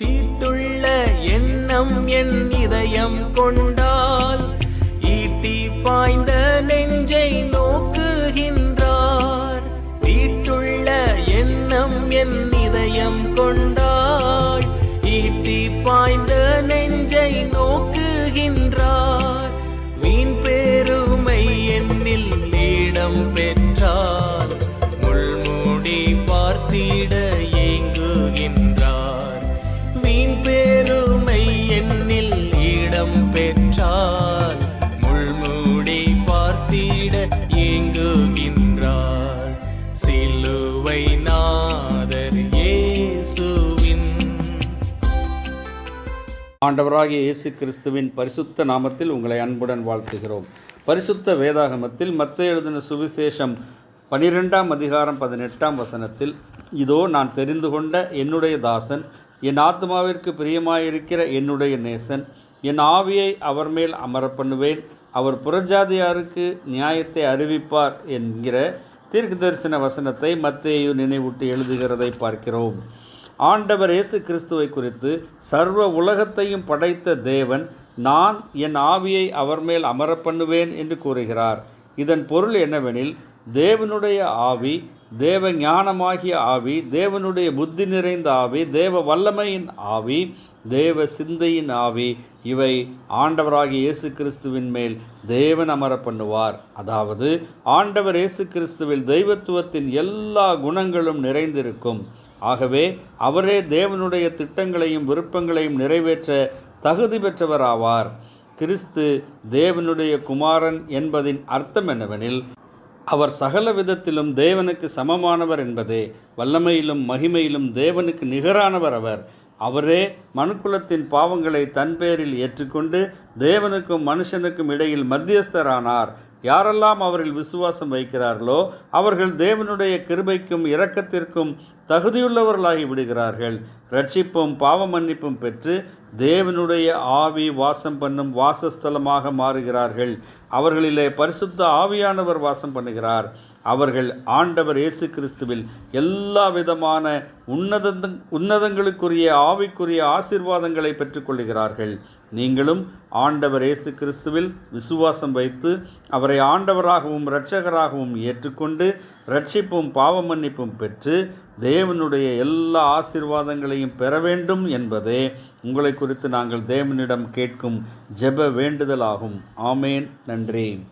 தீட்டுள்ள எண்ணம் என் இதயம் கொண்ட ஆண்டவராகிய இயேசு கிறிஸ்துவின் பரிசுத்த நாமத்தில் உங்களை அன்புடன் வாழ்த்துகிறோம். பரிசுத்த வேதாகமத்தில் மத்த எழுதின சுவிசேஷம் பனிரெண்டாம் அதிகாரம் பதினெட்டாம் வசனத்தில் இதோ நான் தெரிந்து கொண்ட என்னுடைய தாசன் என் ஆத்மாவிற்கு பிரியமாயிருக்கிற என்னுடைய நேசன் என் ஆவியை அவர் மேல் அமர பண்ணுவேன் அவர் புறஜாதியாருக்கு நியாயத்தை அறிவிப்பார் என்கிற தீர்க்க தரிசன வசனத்தை மத்தேயு நினைவூட்டி எழுதுகிறதை பார்க்கிறோம். ஆண்டவர் இயேசு கிறிஸ்துவை குறித்து சர்வ உலகத்தையும் படைத்த தேவன் நான் என் ஆவியை அவர் மேல் அமர பண்ணுவேன் என்று கூறுகிறார். இதன் பொருள் என்னவெனில் தேவனுடைய ஆவி தேவ ஞானமாகிய ஆவி தேவனுடைய புத்தி நிறைந்த ஆவி தேவ வல்லமையின் ஆவி தேவ சிந்தையின் ஆவி இவை ஆண்டவராகிய இயேசு கிறிஸ்துவின் மேல் தேவன் அமர பண்ணுவார் அதாவது ஆண்டவர் இயேசு கிறிஸ்துவில் தெய்வத்துவத்தின் எல்லா குணங்களும் நிறைந்திருக்கும். ஆகவே அவரே தேவனுடைய திட்டங்களையும் விருப்பங்களையும் நிறைவேற்ற தகுதி பெற்றவராவார். கிறிஸ்து தேவனுடைய குமாரன் என்பதின் அர்த்தம் என்னவெனில் அவர் சகல விதத்திலும் தேவனுக்கு சமமானவர் என்பதே வல்லமையிலும் மகிமையிலும் தேவனுக்கு நிகரானவர் அவர். அவரே மனுக்குலத்தின் பாவங்களை தன் பேரில் ஏற்றுக்கொண்டு தேவனுக்கும் மனுஷனுக்கும் இடையில் மத்தியஸ்தரானார். யாரெல்லாம் அவரில் விசுவாசம் வைக்கிறார்களோ அவர்கள் தேவனுடைய கிருபைக்கும் இரக்கத்திற்கும் தகுதியுள்ளவர்களாகி விடுகிறார்கள். ரட்சிப்பும் பாவ மன்னிப்பும் பெற்று தேவனுடைய ஆவி வாசம் பண்ணும் வாசஸ்தலமாக மாறுகிறார்கள். அவர்களிலே பரிசுத்த ஆவியானவர் வாசம் பண்ணுகிறார். அவர்கள் ஆண்டவர் இயேசு கிறிஸ்துவில் எல்லா விதமான உன்னத உன்னதங்களுக்குரிய ஆவிக்குரிய ஆசிர்வாதங்களை பெற்றுக்கொள்கிறார்கள் நீங்களும் ஆண்டவர் இயேசு கிறிஸ்துவில் விசுவாசம் வைத்து அவரை ஆண்டவராகவும் இரட்சகராகவும் ஏற்றுக்கொண்டு ரட்சிப்பும் பாவ மன்னிப்பும் பெற்று தேவனுடைய எல்லா ஆசீர்வாதங்களையும் பெற வேண்டும் என்பதே உங்களை குறித்து நாங்கள் தேவனிடம் கேட்கும் ஜெப வேண்டுதலாகும். ஆமேன். நன்றி.